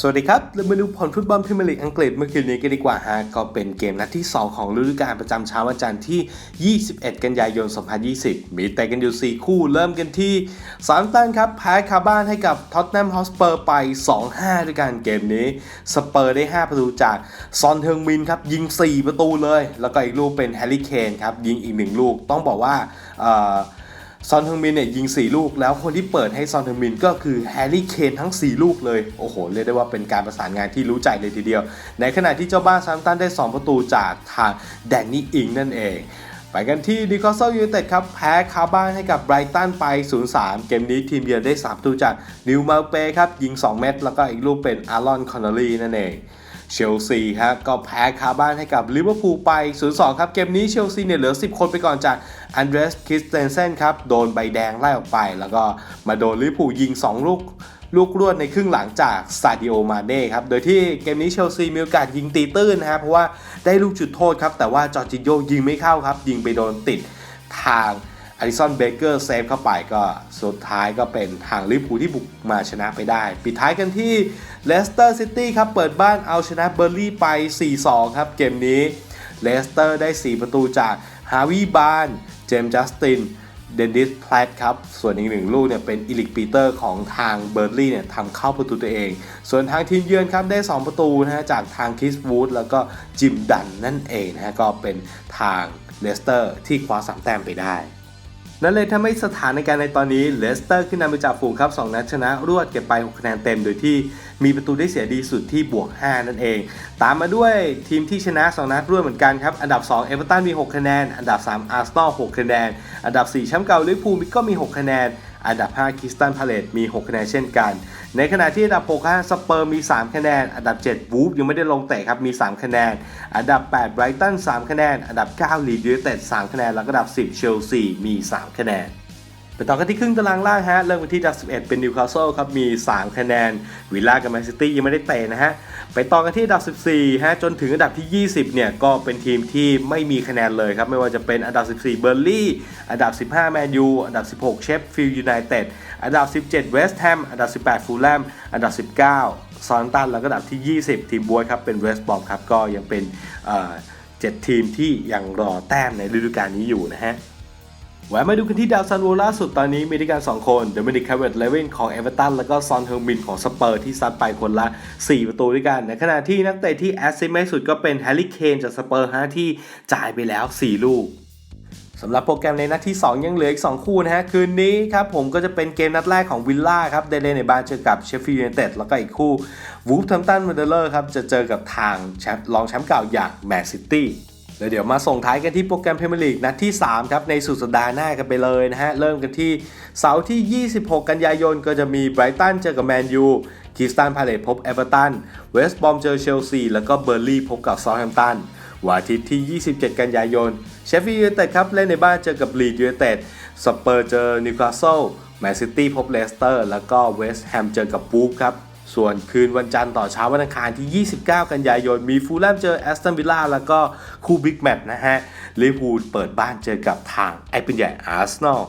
สวัสดีครับ เรามาดูผลฟุตบอลพรีเมียร์ลีกอังกฤษเมื่อคืนนี้กันดีกว่าฮะ ก็เป็นเกมนัดที่ 2 ของฤดูกาลประจำเช้าวันจันทร์ที่ 21 กันยายน 2020 มีแต่กันอยู่ 4 คู่เริ่มกันที่ซามตันครับแพ้คาบ้านให้กับท็อตแนมฮอสเปอร์ไป 2-5 ด้วยกันเกมนี้ สเปอร์ได้ 5 ประตูจากซอนเทิงมินครับ ยิง 4 ประตูเลย แล้วก็อีกลูกเป็นแฮร์รี่เคนครับ ยิงอีก 1 ลูกต้องบอกว่าเอ่อ ซอนเทงมินเนี่ยยิง 4 ลูก แล้วคนที่เปิดให้ซอนเทงมินก็คือแฮร์รี่เคนทั้ง 4 ลูกเลย โอ้โห เรียกได้ว่าเป็นการประสานงานที่รู้ใจเลยทีเดียว ในขณะที่เจ้าบ้านซัมตันได้ 2 ประตูจากทางแดนนี่อิงนั่นเองไปกันที่ดิคอสเซลยูเต็ดครับ แพ้คาบ้านให้กับไบรตันไป 0-3 เกมนี้ทีมเยือนได้3ประตูจากนิวมาเป้ครับ ยิง 2 เม็ดแล้วก็อีกลูกเป็นอารอนคอนเนอรี่นั่นเอง เชลซีครับก็แพ้คาบ้านให้กับลิเวอร์พูลไป 0-2 ครับเกมนี้เชลซีเนี่ยเหลือ 10 คนไปก่อนจากอันเดรสคิสเตนเซนครับโดนใบแดงไล่ออกไป แล้วก็มาโดนลิเวอร์พูลยิง 2 ลูกลูกรวดในครึ่งหลังจากซาดิโอมาเน่ครับ โดยที่เกมนี้เชลซีมีโอกาสยิงตีตื้นนะครับเพราะว่าได้ลูกจุดโทษครับ แต่ว่าจอร์จิโยยิงไม่เข้าครับ ยิงไปโดนติดทาง อลิสันเบเกอร์เซฟเข้าไปก็สุดท้ายก็เป็นทางลิเวอร์พูลที่บุกมาชนะไปได้ ปิดท้ายกันที่เลสเตอร์ซิตี้ครับเปิดบ้านเอาชนะเบอร์ลี่ไป 4-2 ครับเกมนี้เลสเตอร์ได้ 4 ประตูจากฮาวิบานเจมส์จัสตินเดนนิสแพลตครับ ส่วนอีกหนึ่งลูกเนี่ยเป็นอิลิกปีเตอร์ของทางเบอร์ลี่เนี่ยทำเข้าประตูตัวเอง ส่วนทางทีมเยือนครับได้ 2 ประตูนะฮะจากทางคิสวูดแล้วก็จิมดันนั่นเองนะฮะก็เป็นทางเลสเตอร์ที่คว้าสามแต้มไปได้ นั่นเลยทำให้สถานการณ์ในตอนนี้เลสเตอร์ขึ้นนำไปจากฝูงครับ 2 นัดชนะรวดเก็บไป 6 คะแนนเต็ม โดยที่มีประตูได้เสียดีสุดที่บวก 5 นั่นเอง ตามมาด้วยทีมที่ชนะ 2 นัดรวดเหมือนกันครับ อันดับ 2 เอเวอร์ตันมี 6 คะแนน อันดับ 3 อาร์เซนอล 6 คะแนน อันดับ 4 แชมป์เก่าลิเวอร์พูลก็มี 6 คะแนน อันดับ 5 คิสตันพาเลตมี 6 คะแนนเช่นกัน ในขณะที่อันดับ6ฮะสเปอร์มี 3 คะแนน อันดับ 7 วูฟยังไม่ได้ลงเตะครับมี 3 คะแนน อันดับ 8 ไบรตัน 3 คะแนน อันดับ 9 ลีดยูไนเต็ด 3 คะแนน แล้วก็อันดับ 10 เชลซี มี 3 คะแนน ไปต่อกันที่ครึ่งตารางล่างฮะ เริ่มกันที่อันดับ11 เป็นนิวคาสเซิลครับ มี 3 คะแนน วิลล่ากับแมนซิตี้ยังไม่ได้เตะนะฮะ ไปต่อกันที่อันดับ 14 ฮะ จนถึงอันดับที่ 20 เนี่ย ก็เป็นทีมที่ไม่มีคะแนนเลยครับ ไม่ว่าจะเป็นอันดับ 14 เบอร์ลี่ อันดับ 15 แมนยู อันดับ 16 เชฟฟิลด์ยูไนเต็ด อันดับ 17 เวสต์แฮม อันดับ 18 ฟูลแลม อันดับ 19 ซอนตัน แล้วก็อันดับที่ 20 ทีมบวยครับ เป็นเวสต์บอมครับ ก็ยังเป็นเอ่อเจ็ดทีมที่ยังรอแต้มในฤดูกาลนี้อยู่นะฮะ แวะมาดูกันที่ดาวซันโวล่าสุดตอนนี้มีด้วยกัน 2 คนเดมินิกคาเวตเลเวนของเอเวอร์ตันแล้วก็ซอนเทอร์มินของสเปอร์ที่ซัดไปคนละ 4 ประตูด้วยกัน ในขณะที่นักเตะที่แอสซิสต์ไม่สุดก็เป็นแฮร์รี่เคนจากสเปอร์ฮะที่จ่ายไปแล้ว 4 ลูกสำหรับโปรแกรมในนัดที่ 2 ยังเหลืออีก 2 คู่นะฮะ คืนนี้ครับผมก็จะเป็นเกมนัดแรกของวิลล่าครับเดนเลในบ้านเจอกับเชฟฟิลด์ยูไนเต็ดแล้วก็อีกคู่วูฟทัมตันวันเดอร์ครับจะเจอกับทางแชมป์รองแชมป์เก่าอย่างแมนซิตี้ แล้วเดี๋ยวมาส่งท้ายกันที่โปรแกรมพรีเมียร์ลีกนัดที่ 3 ครับ ในสุดสัปดาห์หน้ากันไปเลยนะฮะ เริ่มกันที่เสาร์ที่ 26 กันยายนก็จะมีไบรตันเจอกับแมนยูคริสตันพาเลตพบเอเวอร์ตันเวสต์บอมเจอเชลซี แล้วก็เบอร์ลี่พบกับซาท์แฮมป์ตันวันอาทิตย์ที่ 27 กันยายน เชฟฟี่ยูไนเต็ดครับ เล่นในบ้านเจอกับลีดยูไนเต็ดสเปอร์เจอนิวคาสเซิลแมนซิตี้พบเลสเตอร์ แล้วก็เวสต์แฮมเจอกับบูฟครับ ส่วนคืนวันจันทร์ต่อเช้าวันอังคารที่ 29 กันยายน มีฟูลแลมเจอแอสตันวิลล่าแล้วก็คู่บิ๊กแมตช์นะฮะลิเวอร์พูลเปิดบ้านเจอกับทางไอเป็นใหญ่อาร์เซนอล